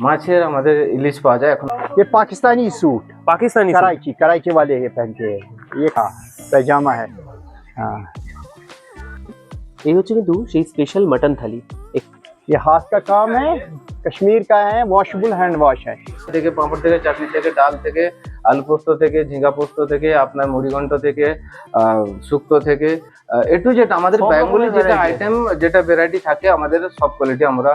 মাছের আমাদের ইলিশ পাওয়া যায় এখন ये पाकिस्तानी सूट পাকিস্তানি कराची कराची वाले ये पहनते हैं ये हाँ पैजामा है हाँ এই হচ্ছে কিন্তু সেই স্পেশাল মাটন থালি এক- ये हाथ का काम है कश्मीर का है वॉशबल हैंड वॉश है থেকে পাঁপড় থেকে চাটনি থেকে ডাল থেকে আলু পোস্ত থেকে ঝিঙ্গা পোস্ত থেকে আপনার মুড়িঘণ্ট থেকে আহ, শুক্তো থেকে এ টু জেড আমাদের সব বেঙ্গলি রকমের যেটা variety আইটেম যেটা ভ্যারাইটি থাকে আমাদের সব কোয়ালিটি আমরা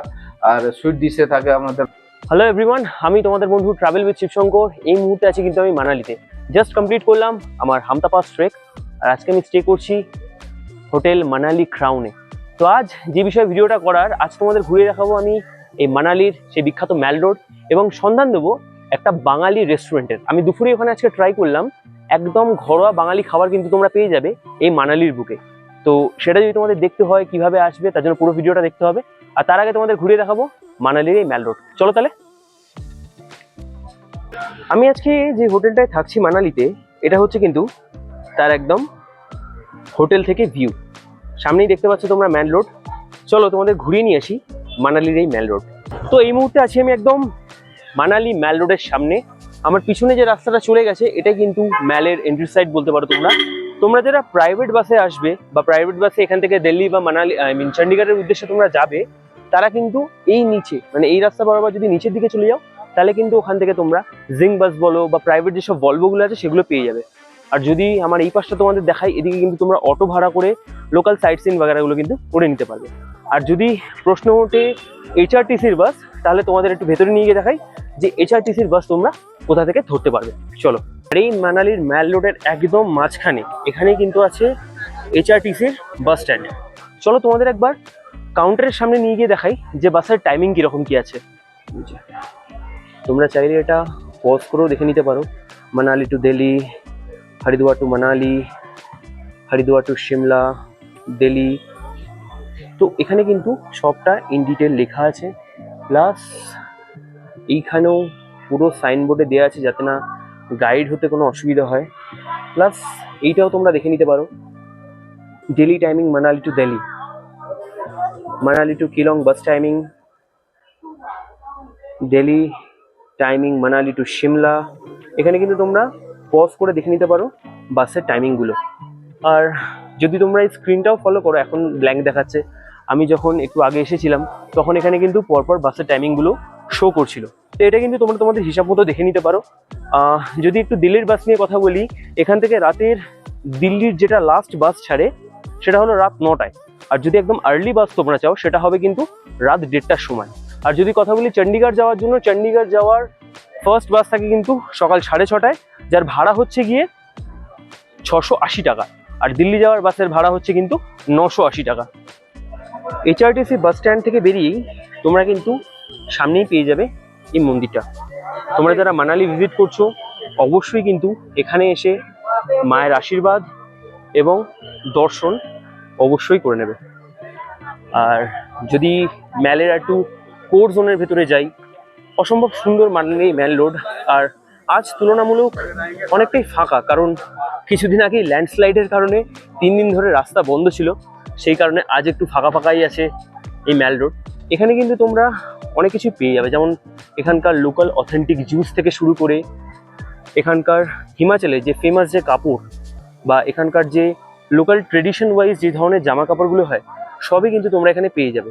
আর সুইট ডিশে থাকে আমাদের হ্যালো এভরিওয়ান আমি তোমাদের বন্ধু ট্রাভেল উইথ শিবশঙ্কর এই মুহূর্তে আছি কিন্তু আমি মানালিতে। জাস্ট কমপ্লিট করলাম আমার হামতা পাস ট্রেক আর আজকে আমি স্টে করছি হোটেল মানালি ক্রাউনে তো আজ যে বিষয়ে ভিডিওটা করার, আজ তোমাদের ঘুরে দেখাবো আমি এই মানালির সেই বিখ্যাত ম্যাল রোড এবং সন্ধান দেবো একটা বাঙালি রেস্টুরেন্টের আমি দুপুরে ওখানে আজকে ট্রাই করলাম, একদম ঘরোয়া বাঙালি খাবার কিন্তু তোমরা পেয়ে যাবে এই মানালির বুকে। তো সেটা যদি তোমাদের দেখতে হয় কীভাবে আসবে, তার জন্য পুরো ভিডিওটা দেখতে হবে। আর তার আগে তোমাদের ঘুরে দেখাবো মানালির এই ম্যাল রোড। চলো তাহলে। আমি আজকে যে হোটেলটায় থাকছি মানালিতে, এটা হচ্ছে কিন্তু তার একদম হোটেল থেকে ভিউ সামনেই দেখতে পাচ্ছ তোমরা ম্যাল রোড। চলো তোমাদের ঘুরিয়ে নিয়ে আসি মানালির এই ম্যাল রোড। তো এই মুহূর্তে আছি আমি একদম মানালি ম্যাল রোডের সামনে। আমার পিছনে যে রাস্তাটা চলে গেছে, এটা কিন্তু ম্যালের এন্ট্রি সাইড বলতে পারো তোমরা। তোমরা যারা প্রাইভেট বাসে আসবে বা প্রাইভেট বাসে এখান থেকে দিল্লি বা মানালি আই মিন চণ্ডীগড়ের উদ্দেশ্যে তোমরা যাবে তারা কিন্তু এই নিচে মানে এই রাস্তা বরাবর যদি নিচের দিকে চলে যাও, তাহলে কিন্তু ওখান থেকে তোমরা জিং বাস বলো বা প্রাইভেট যেসব ভলভোগুলো আছে সেগুলো পেয়ে যাবে। আর যদি আমার এই পাশটা তোমাদের দেখাই, এদিকে কিন্তু তোমরা অটো ভাড়া করে লোকাল সাইট সিন বাগেরাগুলো কিন্তু করে নিতে পারবে। আর যদি প্রশ্ন ওঠে এইচআরটিসির বাস, তাহলে তোমাদের একটু ভেতরে নিয়ে গিয়ে দেখাই যে এইচআরটিসির বাস তোমরা কোথা থেকে ধরতে পারবে। চলো, আর এই মানালির ম্যাল রোডের একদম মাঝখানে এখানে কিন্তু আছে এইচআরটিসির বাস স্ট্যান্ড চলো তোমাদের একবার কাউন্টারের সামনে নিয়ে গিয়ে দেখাই যে বাসের টাইমিং কীরকম কি আছে। তোমরা চাইলে এটা পজ করেও দেখে নিতে পারো। Manali to Delhi Haridwar to Manali Haridwar to Shimla Delhi তো এখানে কিন্তু সবটা ইন ডিটেল লেখা আছে। প্লাস এইখানেও পুরো সাইনবোর্ডে দেওয়া আছে যাতে না গাইড হতে কোনো অসুবিধা হয়। প্লাস এইটাও তোমরা দেখে নিতে পারো। Daily timing Manali to Delhi Manali to Keylong bus timing Delhi timing Manali to Shimla এখানে কিন্তু তোমরা পজ করে দেখে নিতে পারো বাসের টাইমিংগুলো আর যদি তোমরা এই স্ক্রিনটাও ফলো করো, এখন ব্ল্যাঙ্ক দেখাচ্ছে। আমি যখন একটু আগে এসেছিলাম, তখন এখানে কিন্তু পরপর বাসের টাইমিংগুলো শো করছিল। তো এটা কিন্তু তোমরা তোমাদের হিসাব মতো দেখে নিতে পারো। যদি একটু দিল্লির বাস নিয়ে কথা বলি, এখান থেকে রাতের দিল্লির যেটা লাস্ট বাস ছাড়ে, সেটা হলো রাত নটায়। আর যদি একদম আর্লি বাস তোমরা চাও, সেটা হবে কিন্তু রাত দেড়টার সময়। আর যদি কথা বলি চণ্ডীগড় যাওয়ার জন্য চণ্ডীগড় যাওয়ার ফার্স্ট বাস থাকে কিন্তু সকাল সাড়ে ছটায়, যার ভাড়া হচ্ছে গিয়ে ছশো আশি টাকা। আর দিল্লি যাওয়ার বাসের ভাড়া হচ্ছে কিন্তু নশো আশি টাকা। এইচআরটিসি বাস স্ট্যান্ড থেকে বেরিয়েই তোমরা কিন্তু সামনেই পেয়ে যাবে এই মন্দিরটা। তোমরা যারা মানালি ভিজিট করছ, অবশ্যই কিন্তু এখানে এসে মায়ের আশীর্বাদ এবং দর্শন অবশ্যই করে নেবে। আর যদি ম্যালের একটু কোর জোনের ভেতরে যাই, অসম্ভব সুন্দর মানালি ম্যাল রোড আর আজ তুলনামূলক অনেকটাই ফাঁকা, কারণ কিছুদিন আগেই ল্যান্ডস্লাইডের কারণে তিন দিন ধরে রাস্তা বন্ধ ছিল। সেই কারণে আজ একটু ফাঁকা ফাঁকাই আছে এই ম্যাল রোড এখানে কিন্তু তোমরা অনেক কিছু পেয়ে যাবে, যেমন এখানকার লোকাল অথেন্টিক জুস থেকে শুরু করে এখানকার হিমাচলে যে ফেমাস যে কাপড় বা এখানকার যে লোকাল ট্রেডিশন ওয়াইজ যে ধরনের জামা কাপড়গুলো হয়, সবই কিন্তু তোমরা এখানে পেয়ে যাবে।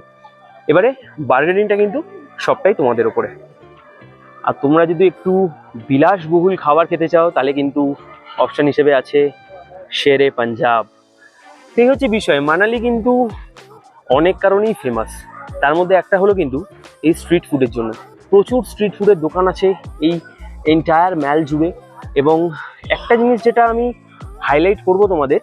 এবারে বার্গেনিংটা কিন্তু সবটাই তোমাদের ওপরে। আর তোমরা যদি একটু বিলাসবহুল খাবার খেতে চাও, তাহলে কিন্তু অপশান হিসেবে আছে শেরে পাঞ্জাব। এই হচ্ছে বিষয়। মানালি কিন্তু অনেক কারণেই ফেমাস তার মধ্যে একটা হলো কিন্তু এই স্ট্রিট ফুডের জন্য। প্রচুর স্ট্রিট ফুডের দোকান আছে এই এন্টায়ার ম্যাল জুড়ে। এবং একটা জিনিস যেটা আমি হাইলাইট করব তোমাদের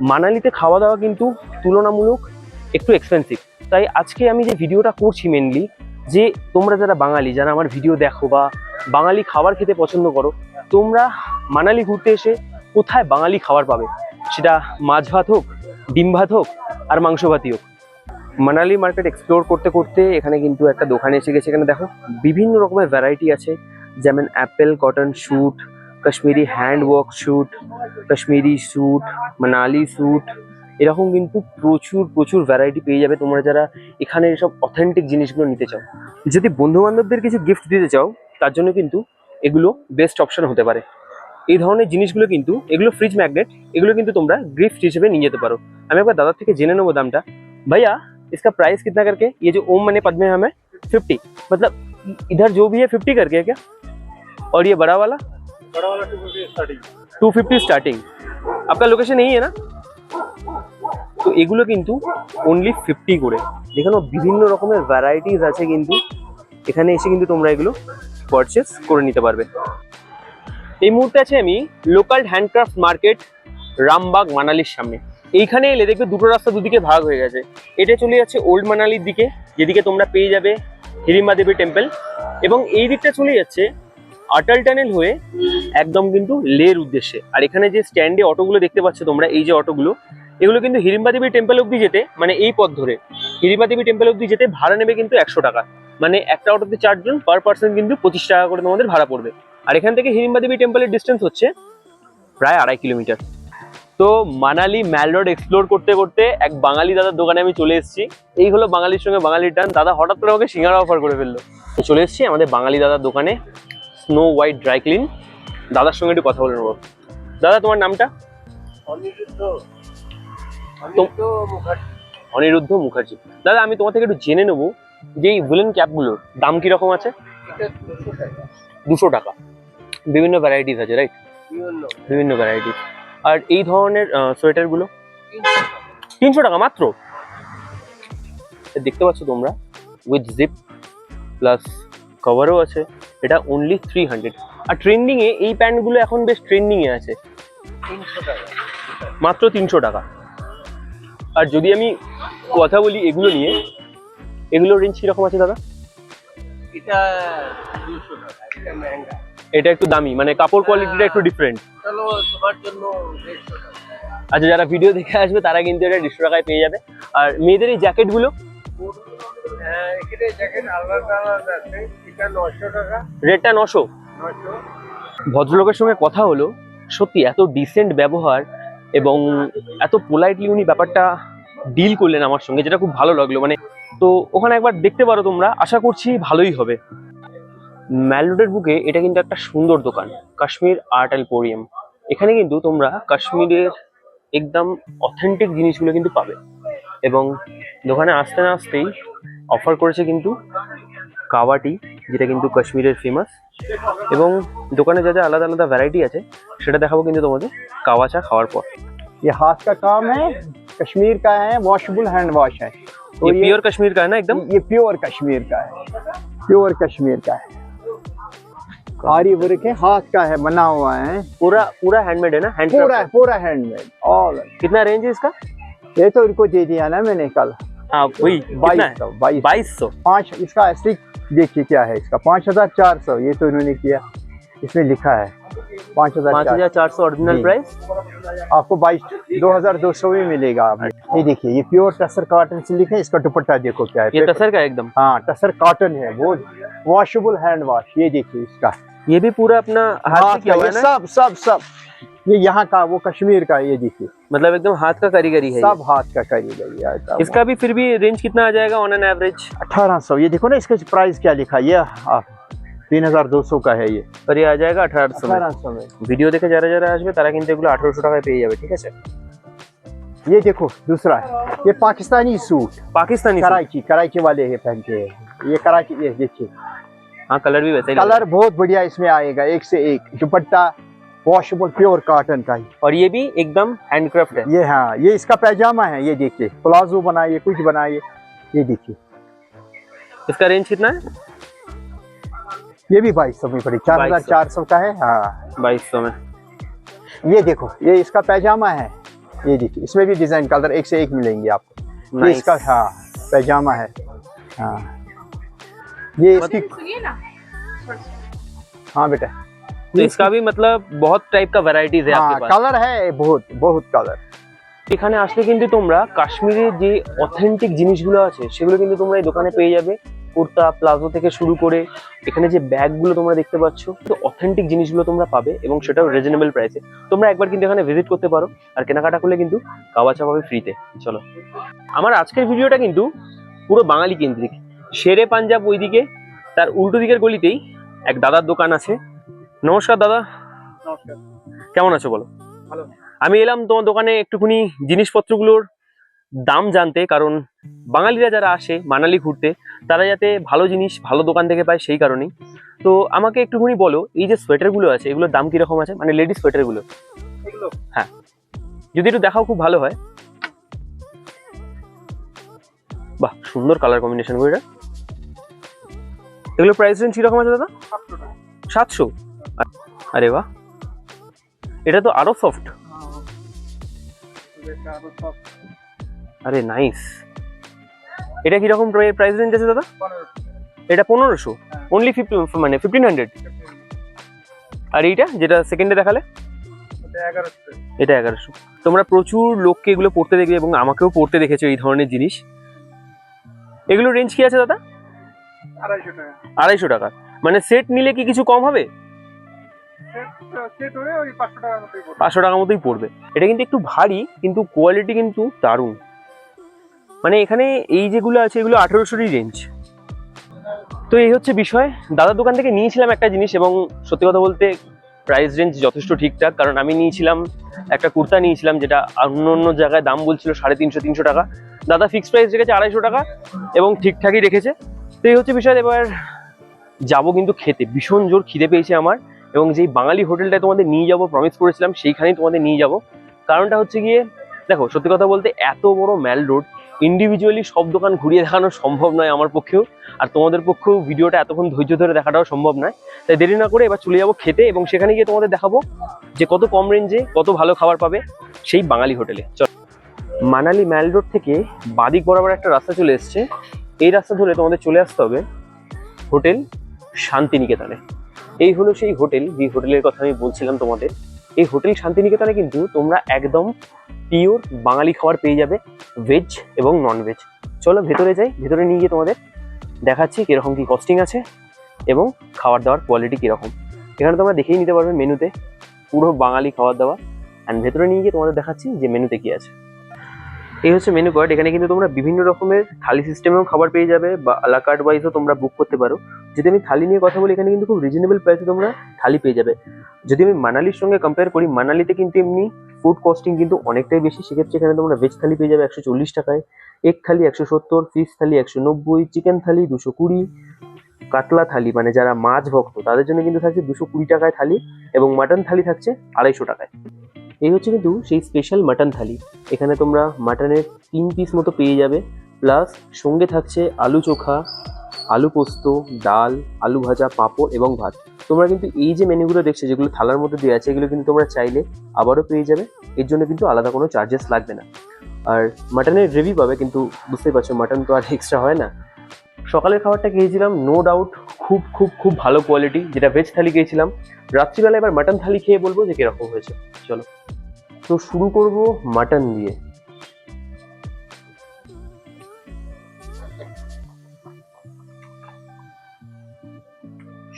মানালিতে খাওয়া দাওয়া কিন্তু তুলনামূলক একটু এক্সপেন্সিভ তাই আজকে আমি যে ভিডিওটা করছি মেনলি যে তোমরা যারা বাঙালি, যারা আমার ভিডিও দেখো বা বাঙালি খাবার খেতে পছন্দ করো, তোমরা মানালি ঘুরতে এসে কোথায় বাঙালি খাবার পাবে? সেটা মাছ ভাত হোক, ডিম ভাত হোক, আর মাংস ভাতই হোক। মানালি মার্কেট এক্সপ্লোর করতে করতে এখানে কিন্তু একটা দোকানে এসে গেছে। এখানে দেখো বিভিন্ন রকমের ভ্যারাইটি আছে। যেমন apple cotton suit Kashmiri hand work suit Kashmiri suit Manali suit এরকম কিন্তু প্রচুর প্রচুর ভ্যারাইটি পেয়ে যাবে তোমরা যারা এখানে এসব অথেন্টিক জিনিসগুলো নিতে চাও যদি বন্ধু বান্ধবদের কিছু গিফট দিতে চাও তার জন্য কিন্তু এগুলো বেস্ট অপশন হতে পারে এই ধরনের জিনিসগুলো কিন্তু এগুলো ফ্রিজ ম্যাগনেট এগুলো কিন্তু তোমরা গিফট হিসেবে নিয়ে যেতে পারো আমি একবার দাদার থেকে জেনে নেবো দামটা भैया इसका प्राइस कितना करके ये जो ओम मने पद्मे हमें फिफ्टी मतलब इधर जो भी है फिफ्टी करके है क्या और ये बड़ा वाला बड़ा वाला two fifty starting two fifty starting आपका लोकेशन यही है ना তো এগুলো কিন্তু অনলি ফিফটি করে যেখানে বিভিন্ন রকমের ভ্যারাইটিস আছে কিন্তু এখানে এসে কিন্তু তোমরা এগুলো পারচেস করে নিতে পারবে এই মুহূর্তে আছে আমি লোকাল হ্যান্ডক্রাফট মার্কেট রামবাগ মানালির সামনে এইখানে এলে দেখবে দুটো রাস্তা দুদিকে ভাগ হয়ে গেছে এটা চলে যাচ্ছে ওল্ড মানালির দিকে যেদিকে তোমরা পেয়ে যাবে হিরিম্বা দেবী টেম্পল এবং এই দিকটা চলে যাচ্ছে আটাল টানেল হয়ে একদম কিন্তু লের উদ্দেশ্যে। আর এখানে যে স্ট্যান্ডে অটোগুলো দেখতে পাচ্ছ তোমরা, এই যে অটোগুলো, এগুলো কিন্তু হিরিম্বা দেবী টেম্পল অব্দি যেতে মানে এই পথ ধরে হিরিম্বা দেবী টেম্পল অব্দি যেতে ভাড়া নেবে কিন্তু একশো টাকা। মানে একটা অটোতে চারজন পার পার্সন কিন্তু পঁচিশ টাকা করে তোমাদের ভাড়া পড়বে। আর এখান থেকে হিরিম্বা দেবী টেম্পলের ডিস্টেন্স হচ্ছে প্রায় আড়াই কিলোমিটার। তো মানালি ম্যাল রোড এক্সপ্লোর করতে করতে এক বাঙালি দাদার দোকানে আমি চলে এসেছি। এই হলো বাঙালির সঙ্গে বাঙালির টান। দাদা হঠাৎ করে আমাকে সিঙ্গারা অফার করে ফেলল। চলে এসেছি আমাদের বাঙালি দাদার দোকানে। স্নো হোয়াইট ড্রাই ক্লিন দাদার সঙ্গে একটু কথা বলে নেব। দাদা তোমার নামটা? অনিরুদ্ধ। মুখার্জি। দাদা আমি তোমার থেকে একটু জেনে নেব যে এই উলেন ক্যাপগুলোর দাম কীরকম আছে? দুশো টাকা। বিভিন্ন ভ্যারাইটিস আছে রাইট বিভিন্ন। ভ্যারাইটিস আর এই ধরনের সোয়েটারগুলো তিনশো টাকা। মাত্র? দেখতে পাচ্ছ তোমরা? উইথ জিপ প্লাস কভারও আছে। এটা অনলি থ্রি হান্ড্রেড আর ট্রেন্ডিংয়ে এই প্যান্টগুলো এখন বেশ ট্রেন্ডিংয়ে আছে। মাত্র তিনশো টাকা। আর যদি আমি কথা বলি এগুলো নিয়ে এগুলোর রেঞ্জ কীরকম আছে দাদা? এটা এটা একটু দামি মানে কাপড় কোয়ালিটিটা একটু ডিফারেন্ট আচ্ছা যারা ভিডিও দেখে আসবে তারা কিন্তু এটা দেড়শো টাকায় পেয়ে যাবে। আর মেয়েদের এই জ্যাকেটগুলো এখানে জ্যাকেট আলাদা আলাদা আছে। এটা নশো টাকা। রেটটা নশো নশো ভদ্রলোকের সঙ্গে কথা হলো সত্যি এত ডিসেন্ট ব্যবহার এবং এত পোলাইটলি উনি ব্যাপারটা ডিল করলেন আমার সঙ্গে যেটা খুব ভালো লাগল। মানে তো ওখানে একবার দেখতে পারো তোমরা আশা করছি ভালোই হবে। ম্যাল রোডের বুকে এটা কিন্তু একটা সুন্দর দোকান কাশ্মীর আর্ট অ্যান্ড পোরিয়াম এখানে কিন্তু তোমরা কাশ্মীরের একদম অথেন্টিক জিনিসগুলো কিন্তু পাবে। এবং দোকানে আসতে না আসতেই অফার করেছে কিন্তু কাওয়াটি যেটা কিন্তু কাশ্মীরের ফেমাস এবং দোকানে যা যা আলাদা আলাদা ভ্যারাইটি আছে সেটা দেখাবো কিন্তু তোমাদের কাওয়া চা খাওয়ার পর ये हाथ का काम है कश्मीर का है वॉशेबल हैंड वॉश है तो ये ये प्योर कश्मीर का है ना एकदम ये प्योर कश्मीर का है प्योर कश्मीर का है आरी वर्क है हाथ का है बना हुआ है पूरा पूरा हैंडमेड है ना हैंड पूरा पूरा हैंडमेड ऑल कितना रेंज है इसका ये तो इनको दे दिया ना मैंने कल। हाँ वही बाईस सौ बाईस बाईस सौ? पाँच इसका देखिए क्या है इसका पाँच हज़ार चार सौ ये तो इन्होंने किया। इसमें लिखा है पाँच हज़ार पाँच चार हज़ार चार सौ ओरिजिनल प्राइस आपको बाईस दो हज़ार दो सौ में मिलेगा। आपको ये देखिए ये प्योर टसर कॉटन सिल्क है इसका दुपट्टा देखो क्या है। ये तसर का एकदम? हाँ टसर कॉटन है वो वॉशेबल हैंड वॉश ये देखिए इसका। ये भी पूरा अपना हाथ हाथ से किया हुआ है ना? सब सब सब। ये यहाँ का वो कश्मीर का ये देखिए मतलब एकदम हाथ का कारीगरी है सब हाथ का करिएगा ये। इसका भी फिर भी रेंज कितना आ जाएगा ऑन एन एवरेज अठारह सौ ये देखो ना इसका प्राइस क्या लिखा है ये हाँ, तीन हजार दो सौ का है ये और ये आ जाएगा अठारह अठारह सौ में ভিডিও দেখে যারা যারা আসবে তারা কিন্তু এগুলো আঠারোশো টাকায় পেয়ে যাবে ঠিক আছে ये देखो दूसरा है ये पाकिस्तानी सूट पाकिस्तानी सूट। कराची कराची वाले ये पहनते हैं ये कराची ये देखिए हाँ कलर भी वैसा ही लग रहा कलर बहुत बढ़िया इसमें आएगा एक से एक दुपट्टा वॉशेबल प्योर कॉटन का ही। और ये भी एकदम हैंडक्राफ्ट है ये हाँ ये इसका पैजामा है ये देखिए। प्लाजो बनाइए कुछ बनाइए ये देखिए। इसका रेंज कितना है? ये भी बाईस सौ में पड़ी। चार हज़ार चार सौ का है हाँ। बाईस सौ में। ये देखो ये इसका पैजामा है। ये देखिए इसमें भी डिज़ाइन कलर एक से एक मिलेंगे आपको। ये इसका हाँ पैजामा है हाँ। ये इसकी हाँ बेटा। तो इसका भी मतलब बहुत टाइप का वैरायटीज है हाँ आपके पास कलर है बहुत बहुत कलर এখানে আসলে কিন্তু তোমরা কাশ্মীরের যে অথেন্টিক জিনিসগুলো আছে সেগুলো কিন্তু তোমরা এই দোকানে পেয়ে যাবে কুর্তা প্লাজো থেকে শুরু করে এখানে যে ব্যাগগুলো তোমরা দেখতে পাচ্ছ তো অথেন্টিক জিনিসগুলো তোমরা পাবে এবং সেটাও রিজনেবল প্রাইসে তোমরা একবার কিন্তু এখানে ভিজিট করতে পারো আর কেনাকাটা করলে কিন্তু কাওয়াচা পাবে ফ্রিতে চলো আমার আজকের ভিডিওটা কিন্তু পুরো বাঙালি কেন্দ্রিক শেরে পাঞ্জাব ওইদিকে তার উল্টো দিকের গলিতেই এক দাদার দোকান আছে নমস্কার দাদা। নমস্কার। কেমন আছো বলো? ভালো। আমি এলাম তোমার দোকানে একটুখানি জিনিসপত্রগুলোর দাম জানতে কারণ বাঙালিরা যারা আসে মানালি ঘুরতে তারা যাতে ভালো জিনিস ভালো দোকান থেকে পায় সেই কারণেই। তো আমাকে একটুখানি বলো এই যে সোয়েটারগুলো আছে এগুলোর দাম কীরকম আছে? মানে লেডিস সোয়েটারগুলো। এগুলো? যদি একটু দেখাও খুব ভালো হয়। বাহ সুন্দর কালার কম্বিনেশন এটা। এগুলো প্রাইস রেঞ্জ কীরকম আছে দাদা? সাতশো? আরে বাহ। এটা তো আরও সফট আরও নাইস এটা কীরকম প্রাইস রেঞ্জ আছে দাদা? এটা পনেরোশো। হ্যাঁ। অনলি ফিফটিন মানে ফিফটিন হান্ড্রেড আর এইটা যেটা সেকেন্ডে দেখালে? এটা এগারোশো। তোমরা প্রচুর লোককে এগুলো পড়তে দেখবে এবং আমাকেও পড়তে দেখেছ এই ধরনের জিনিস। এগুলো রেঞ্জ কি আছে দাদা? আড়াইশো টাকা। আড়াইশো টাকা। মানে সেট নিলে কি কিছু কম হবে? পাঁচশো টাকার মতোই পড়বে। এটা কিন্তু একটু ভারী, কিন্তু কোয়ালিটি কিন্তু দারুণ। মানে এখানে এই যেগুলো আছে, এগুলো আঠেরোশোরই রেঞ্জ তো এই হচ্ছে বিষয়। দাদার দোকান থেকে নিয়েছিলাম একটা জিনিস এবং সত্যি কথা বলতে প্রাইস রেঞ্জ যথেষ্ট ঠিকঠাক, কারণ আমি নিয়েছিলাম, একটা কুর্তা নিয়েছিলাম যেটা অন্য অন্য জায়গায় দাম বলছিল সাড়ে তিনশো তিনশো টাকা। দাদা ফিক্সড প্রাইস রেখেছে আড়াইশো টাকা এবং ঠিকঠাকই রেখেছে। তো এই হচ্ছে বিষয়, এবার যাব কিন্তু খেতে। ভীষণ জোর খিদে পেয়েছে আমার। এবং যেই বাঙালি হোটেলটায় তোমাদের নিয়ে যাব প্রমিস করেছিলাম, সেইখানেই তোমাদের নিয়ে যাব। কারণটা হচ্ছে গিয়ে, দেখো, সত্যি কথা বলতে এত বড় ম্যাল রোড ইন্ডিভিজুয়ালি সব দোকান ঘুরিয়ে দেখানো সম্ভব নয় আমার পক্ষেও। আর তোমাদের পক্ষেও ভিডিওটা এতক্ষণ ধৈর্য ধরে দেখাটাও সম্ভব নয়। তাই দেরি না করে এবার চলে যাব খেতে এবং সেখানে গিয়ে তোমাদের দেখাবো যে কত কম রেঞ্জে কত ভালো খাবার পাবে সেই বাঙালি হোটেলে। চল। মানালি ম্যাল রোড থেকে বাদিক বরাবর একটা রাস্তা চলে এসছে। এই রাস্তা ধরে তোমাদের চলে আসতে হবে হোটেল শান্তিনিকেতনে। এই হলো সেই হোটেল, যে হোটেলের কথা আমি বলছিলাম তোমাদের। এই হোটেল শান্তিনিকেতনে কিন্তু তোমরা একদম পিওর বাঙালি খাবার পেয়ে যাবে ভেজ এবং নন ভেজ চলো ভেতরে যাই, ভেতরে নিয়ে গিয়ে তোমাদের দেখাচ্ছি কীরকম কি কস্টিং আছে এবং খাবার দাবার কোয়ালিটি কীরকম। এখানে তোমরা দেখেই নিতে পারবে মেনুতে পুরো বাঙালি খাবার দাবার। অ্যান্ড ভেতরে নিয়ে গিয়ে তোমাদের দেখাচ্ছি যে মেনুতে কি আছে। এই হচ্ছে মেনু কার্ড এখানে কিন্তু তোমরা বিভিন্ন রকমের থালি সিস্টেমেও খাবার পেয়ে যাবে বা আলা কার্ড ওয়াইজও তোমরা বুক করতে পারো। যদি আমি থালি নিয়ে কথা বলি, এখানে কিন্তু খুব রিজনেবল প্রাইসে তোমরা থালি পেয়ে যাবে। যদি আমি মানালির সঙ্গে কম্পেয়ার করি, মানালিতে কিন্তু এমনি ফুড কস্টিং কিন্তু অনেকটাই বেশি। সেক্ষেত্রে এখানে তোমরা ভেজ থালি পেয়ে যাবে একশো চল্লিশ টাকায় এগ থালি একশো সত্তর ফিশ থালি একশো নব্বই চিকেন থালি দুশো কুড়ি, কাতলা থালি মানে যারা মাছ ভক্ত, তাদের জন্য কিন্তু থাকছে দুশো কুড়ি টাকায় থালি এবং মাটন থালি থাকছে আড়াইশো টাকায়। এই হচ্ছে কিন্তু সেই স্পেশাল মাটন থালি। এখানে তোমরা মাটনের তিন পিস মতো পেয়ে যাবে। প্লাস সঙ্গে থাকছে আলু চোখা, আলু পোস্ত, ডাল, আলু ভাজা, পাঁপড় এবং ভাত। তোমরা কিন্তু এই যে মেনুগুলো দেখছ, যেগুলো থালার মধ্যে দেওয়া আছে, এগুলো কিন্তু তোমরা চাইলে আবারও পেয়ে যাবে। এর জন্য কিন্তু আলাদা কোনো চার্জেস লাগবে না। আর মাটনের গ্রেভি পাবে, কিন্তু বুঝতেই পারছ মাটন তো আর এক্সট্রা হয় না। সকালের খাবারটা খেয়েছিলাম নো ডাউট খুব খুব খুব ভালো কোয়ালিটি যেটা ভেজ থালি খেয়েছিলাম। রাত্রিবেলা এবার মাটন থালি খেয়ে বলব যে কীরকম হয়েছে। চলো। তো শুরু করব মাটন দিয়ে।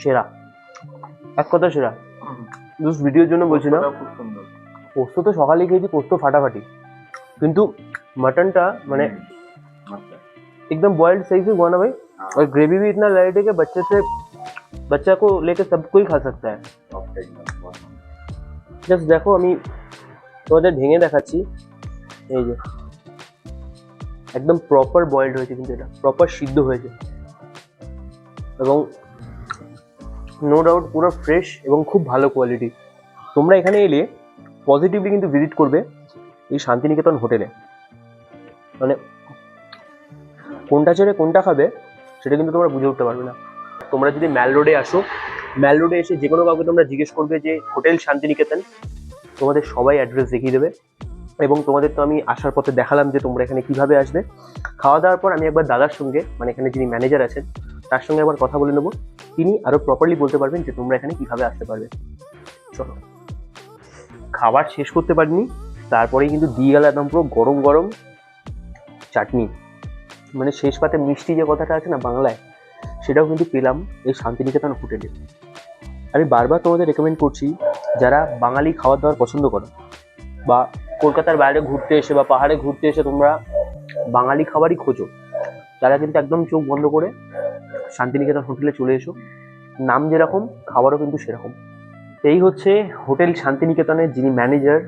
সেরা। এক কথা সেরা। ভিডিওর জন্য বলছি না। পোস্ত তো সকালে খেয়েছি পোস্ত ফাটাফাটি। কিন্তু মাটনটা মানে একদম বয়েল্ড সাইজে গোয়া না ভাই। और ग्रेवी भी इतना लाइट है कि बच्चे से बच्चा को लेकर सब कोई खा सकता है জাস্ট দেখো আমি তোমাদের ভেঙে দেখাচ্ছি এই যে একদম প্রপার বয়েলড হয়েছে কিন্তু এটা প্রপার সিদ্ধ হয়েছে এবং নো ডাউট পুরো ফ্রেশ এবং খুব ভালো কোয়ালিটি তোমরা এখানে এলে পজিটিভলি কিন্তু ভিজিট করবে এই শান্তিনিকেতন হোটেলে মানে কোনটা ছেড়ে কোনটা খাবে সেটা কিন্তু তোমরা বুঝে উঠতে পারবে না। তোমরা যদি ম্যাল রোডে আসো, ম্যাল রোডে এসে যে কোনো কাউকে তোমরা জিজ্ঞেস করবে যে, হোটেল শান্তিনিকেতন? তোমাদের সবাই অ্যাড্রেস দেখিয়ে দেবে। এবং তোমাদের তো আমি আসার পথে দেখালাম যে তোমরা এখানে কীভাবে আসবে। খাওয়া দাওয়ার পর আমি একবার দাদার সঙ্গে মানে এখানে যিনি ম্যানেজার আছেন, তার সঙ্গে একবার কথা বলে নেব। তিনি আরও প্রপারলি বলতে পারবেন যে, তোমরা এখানে কীভাবে আসতে পারবে? চলো। খাবার শেষ করতে পারিনি, তারপরেই কিন্তু দিয়ে গেল একদম পুরো গরম গরম চাটনি। মানে শেষ পাতে মিষ্টি যে কথাটা আছে না বাংলায়, সেটাও কিন্তু পেলাম এই শান্তিনিকেতন হোটেলে। আমি বারবার তোমাদের রেকমেন্ড করছি যারা বাঙালি খাবার দাবার পছন্দ করো, বা কলকাতার বাইরে ঘুরতে এসে বা পাহাড়ে ঘুরতে এসে তোমরা বাঙালি খাবারই খোঁজো, তারা কিন্তু একদম চোখ বন্ধ করে শান্তিনিকেতন হোটেলে চলে এসো। নাম যেরকম, খাবারও কিন্তু সেরকম। এই হচ্ছে হোটেল শান্তিনিকেতনের যিনি ম্যানেজার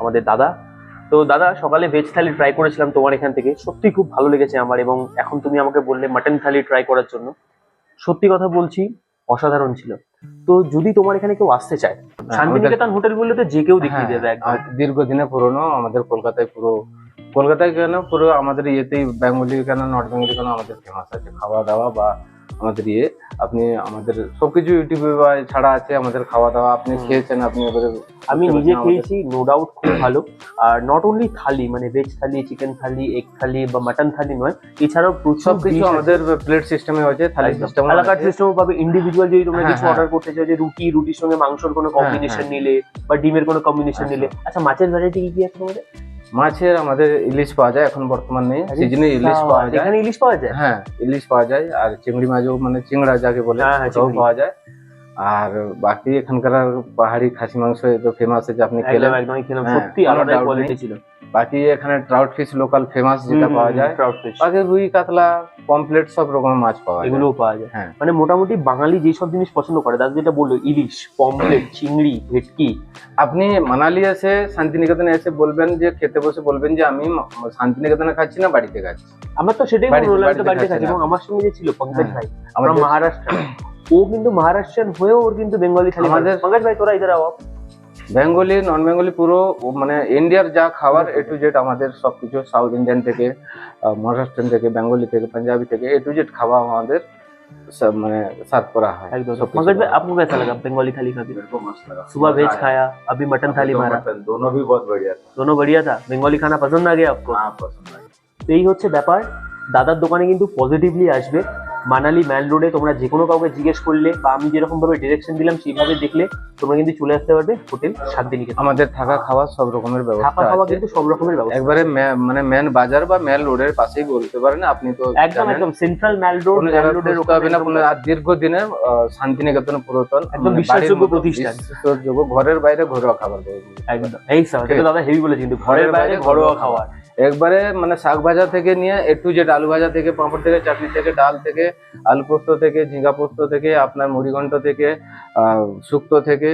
আমাদের দাদা তো দাদা সকালে ভেজ থালি ট্রাই করেছিলাম তোমার এখান থেকে। সত্যি খুব ভালো লেগেছে আমার এবং এখন তুমি আমাকে বললে মাটন থালি ট্রাই করার জন্য। সত্যি কথা বলছি অসাধারণ ছিল। তো যদি তোমার এখানে কেউ আসতে চায় শান্তিনিকেতন হোটেল বললে তো যে কেউ দেখিয়ে হ্যাঁ, দেবে একদম। দীর্ঘদিনে পুরনো আমাদের কলকাতায় পুরো কলকাতায় কেন পুরো আমাদের ইয়েতেই বেঙ্গলি কেন নর্থ বেঙ্গলি কেন আমাদের ফেমাস আছে? খাওয়া দাওয়া বা আমাদের ইয়ে আপনি আমাদের সবকিছু ইউটিউবে ছাড়া আছে আমাদের খাওয়া দাওয়া আপনি খেয়েছেন আপনি এবারে আমি নিজে খেয়েছি নো ডাউট খুব ভালো আর নট অনলি থালি মানে veg thali chicken thali egg thali বা মাটন থালি নয় এছাড়াও প্রচুর আছে। আমাদের প্লেট সিস্টেমে হয়েছে থালি সিস্টেম এলাকার সিস্টেমও পাবে ইন্ডিভিজুয়াল যদি তোমরা হ্যাঁ, কিছু হ্যাঁ। অর্ডার করতে চাও যে রুটি রুটির সঙ্গে মাংসর কোনো কম্বিনেশন হ্যাঁ। নিলে বা ডিমের কোনো কম্বিনেশন। নিলে আচ্ছা মাছের ভ্যারাইটি কি কি আছে তোমাদের মাছের আমাদের ইলিশ পাওয়া যায় এখন বর্তমান নেই সিজনে ইলিশ পাওয়া যায়। এখানে ইলিশ পাওয়া যায়? হ্যাঁ ইলিশ পাওয়া যায় আর চিংড়ি মাছও মানে চিংড়া যাকে বলে হ্যাঁ, হ্যাঁ, ওটাও পাওয়া যায়। আর বাকি এখানকার পাহাড়ি খাসি মাংস তো ফেমাস আছে আপনি খেলে হ্যাঁ, সত্যি আলাদা কোয়ালিটি ছিল। বাকি এখানে ট্রাউট ফিশ লোকাল ফেমাস যেটা পাওয়া যায়। ট্রাউট ফিশ বাকি রুই কাতলা পমপ্লেট সব রকমের মাছ পাওয়া যায়। এগুলোও পাওয়া যায়। হ্যাঁ। মানে মোটামুটি বাঙালি যেসব জিনিস পছন্দ করে দাদা যেটা বলল ইলিশ পমপ্লেট চিংড়ি ভেটকি। আপনি মানালি এসে শান্তিনিকেতনে এসে বলবেন যে খেতে বসে বলবেন যে আমি শান্তিনিকেতনে খাচ্ছি না বাড়িতে খাচ্ছি। আমার তো সেটাই বাড়িতে- খাচ্ছি এবং আমার সঙ্গে যে ছিল পঙ্কজ হ্যাঁ। ভাই আমরা মহারাষ্ট্র। ও কিন্তু মহারাষ্ট্রিয়ান হয়েও ওর কিন্তু বেঙ্গলি আমাদের আমাদের- পঙ্কজ ভাই তোরা ইধার আও। বেঙ্গলি নন বেঙ্গলি পুরো ও মানে ইন্ডিয়ার যা খাবার এ টু জেড আমাদের সবকিছু সাউথ ইন্ডিয়ান থেকে আহ, মহারাষ্ট্রান থেকে বেঙ্গলি থেকে পাঞ্জাবি থেকে এ টু জেড খাবার আমাদের সব মানে সার্ভ করা হয় एकदम সবকিছু पंकज भाई করা হয়। आपको कैसा लगा बंगाली थाली खा के मेरे को मस्त लगा सुबह वेज मजा आया। खाया अभी मटन थाली अभी तो मारा मटन, दोनों भी बहुत बढ़िया था दोनों बढ़िया था बेंगली खाना पसंद आ गया आपको हाँ पसंद आया তো এই হচ্ছে ব্যাপার দাদার দোকানে কিন্তু পজিটিভলি আসবে মানালি ম্যান রোডে তোমরা যে কোনো কাউকে জিজ্ঞেস করলে বা আমি যেরকম ভাবে ডিরেকশন দিলাম সেইভাবে দেখলে তোমরা কিন্তু চলে আসতে পারবে হোটেল শান্তিনিকেতন। আমাদের থাকা খাওয়া সব রকমের ব্যবস্থা থাকা খাওয়া কিন্তু সব রকমের ব্যবস্থা একবারে মানে মেন বাজার বা মেল রোডের পাশেই বলতে পারেন আপনি তো একদম একদম সেন্ট্রাল ম্যাল রোড ম্যাল রোডের হবে না কোনো আর দীর্ঘদিনের শান্তিনিকেতন পুরাতন একদম মানে বিশ্বাসযোগ্য প্রতিষ্ঠান। বিশ্বাসযোগ্য ঘরের বাইরে ঘরোয়া খাবার একদম এই স্যার দাদা হেভি বলেছে কিন্তু ঘরের বাইরে ঘরোয়া খাবার। একবারে মানে শাক ভাজা থেকে নিয়ে এ টু জেড আলু ভাজা থেকে, পাঁপড় থেকে, চাটনি থেকে, ডাল থেকে, আলু পোস্ত থেকে, ঝিঙ্গা পোস্ত থেকে, আপনার মুড়িঘণ্ট থেকে শুক্তো থেকে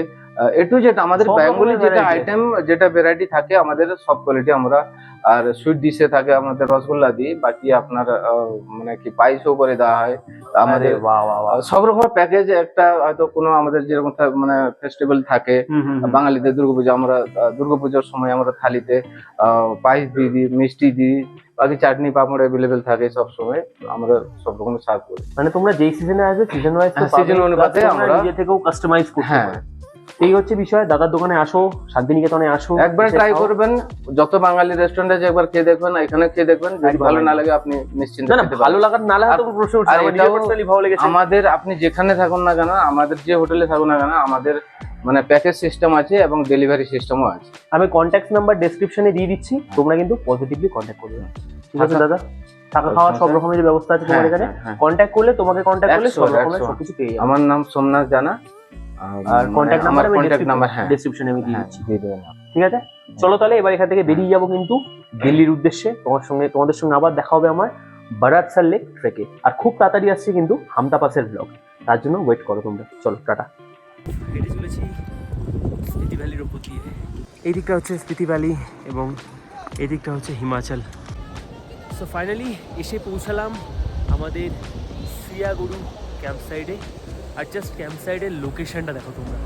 এ টু জেড আমাদের বেঙ্গলি যেটা আইটেম যেটা ভ্যারাইটি থাকে আমাদের সব কোয়ালিটি আমরা আর সুইট ডিশে থাকে আমাদের রসগোল্লা দিই বাকি আপনার মানে কি পায়েসও করে দেওয়া হয় আমাদের সব রকমের প্যাকেজ একটা হয়তো কোনো আমাদের যেরকম মানে ফেস্টিভ্যাল থাকে। বাঙালিদের দুর্গাপূজা আমরা দুর্গাপূজার সময় আমরা থালিতে পায়েস দিয়ে দিই মিষ্টি দিই বাকি চাটনি পাপড় অ্যাভেলেবেল থাকে সব সময় আমরা সব রকমের সার্ভ করি মানে তোমরা যেই সিজনে আসবে সিজন ওয়াইজ হ্যাঁ, অনুপাতে আমরা- নিজে থেকেও কাস্টমাইজ করতে হ্যাঁ। এই হচ্ছে বিষয় দাদার দোকানে আসো শান্তিনিকেতনে আসো একবার ট্রাই করবেন যত বাঙালি রেস্টুরেন্টে আছে একবার খেয়ে দেখবেন এখানে খেয়ে দেখবেন যদি ভালো না লাগে আপনি নিশ্চিন্তে না ভালো লাগার না লাগা তো প্রশ্ন উঠছে ভালো লেগেছে। আমাদের আপনি যেখানে থাকুন না কেন আমাদের যে হোটেলে থাকুন না কেন আমাদের মানে প্যাকেজ সিস্টেম আছে এবং ডেলিভারি সিস্টেমও আছে। আমি কন্ট্যাক্ট নাম্বার ডেসক্রিপশনে দিয়ে দিচ্ছি তোমরা কিন্তু পজিটিভলি কন্ট্যাক্ট করবে। ঠিক আছে দাদা? থাকা খাওয়ার সব হ্যাঁ, রকমের ব্যবস্থা আছে তোমার হ্যাঁ, এখানে। হ্যাঁ, হ্যাঁ। কন্ট্যাক্ট করলে তোমাকে কন্ট্যাক্ট করলে সব রকমের সবকিছু পেয়ে যাবে। আমার নাম সোমনাথ জানা। আর কন্ট্যাক্ট নাম্বার আমি কন্ট্যাক্ট নাম্বার হ্যাঁ। ডেসক্রিপশনে আমি দিয়ে হ্যাঁ দিচ্ছি। দিয়ে দেবেন ঠিক আছে? চলো তাহলে এবার এখান থেকে বেরিয়ে যাব কিন্তু দিল্লির উদ্দেশ্যে। তোমার সঙ্গে তোমাদের সঙ্গে আবার দেখা হবে আমার বারাতসার লেক ট্রেকে। আর খুব তাড়াতাড়ি আসছে কিন্তু হামতা পাসের ব্লগ তার জন্য ওয়েট করো তোমরা। চলো টাটা। হেঁটে চলেছি স্পিতি ভ্যালির ওপর দিয়ে। এই দিকটা হচ্ছে স্পিতি ভ্যালি এবং এই দিকটা হচ্ছে হিমাচল। সো ফাইনালি এসে পৌঁছালাম আমাদের সিয়াগুরু ক্যাম্প সাইডে আর জাস্ট ক্যাম্প সাইডের লোকেশনটা দেখো তোমরা।